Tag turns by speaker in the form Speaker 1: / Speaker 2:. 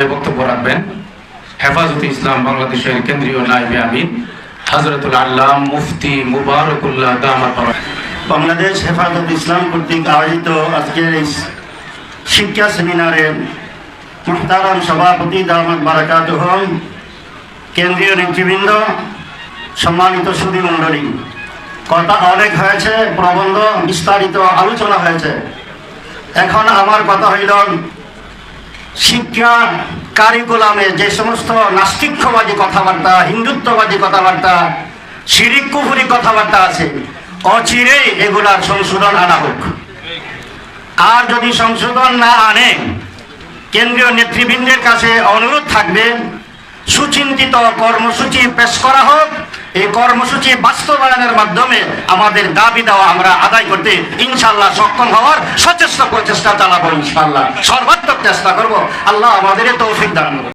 Speaker 1: বক্তব্য রাখবেন। হেফাজতে ইসলাম বাংলাদেশের কেন্দ্রীয় নাইবে আমিন, হজরতুল আল্লাহ মুফতি মুবারকুল্লাহ দামাত
Speaker 2: বাংলাদেশ হেফাজত ইসলাম কর্তৃক আয়োজিত আজকের এই শিক্ষা সেমিনারে মুহতারাম সভাপতি দামাত বারাকাত হন কেন্দ্রীয় নেতৃবৃন্দ, সম্মানিত সুদী মণ্ডলী। কথা অনেক হয়েছে, প্রবন্ধ বিস্তারিত আলোচনা হয়েছে। এখন আমার কথা হইল শিক্ষা কারিকুলামে যে সমস্ত নাস্তিক্যবাদী কথাবার্তা, হিন্দুত্ববাদী কথাবার্তা শিরিক কুফুরি কথাবার্তা আছে অচিরেই এগুলার সংশোধন আনা হোক। আর যদি সংশোধন না আনে, কেন্দ্রীয় নেতৃবৃন্দের কাছে অনুরোধ থাকবে, সুচিন্তিত কর্মসূচি পেশ করা হোক এই কর্মসূচি বাস্তবায়নের মাধ্যমে আমাদের দাবি দেওয়া আমরা আদায় করতে ইনশাল্লাহ সক্ষম হওয়ার সচেষ্ট প্রচেষ্টা চালাবো ইনশাল্লাহ সর্বাত্মক চেষ্টা করব আল্লাহ আমাদের তৌফিক দান।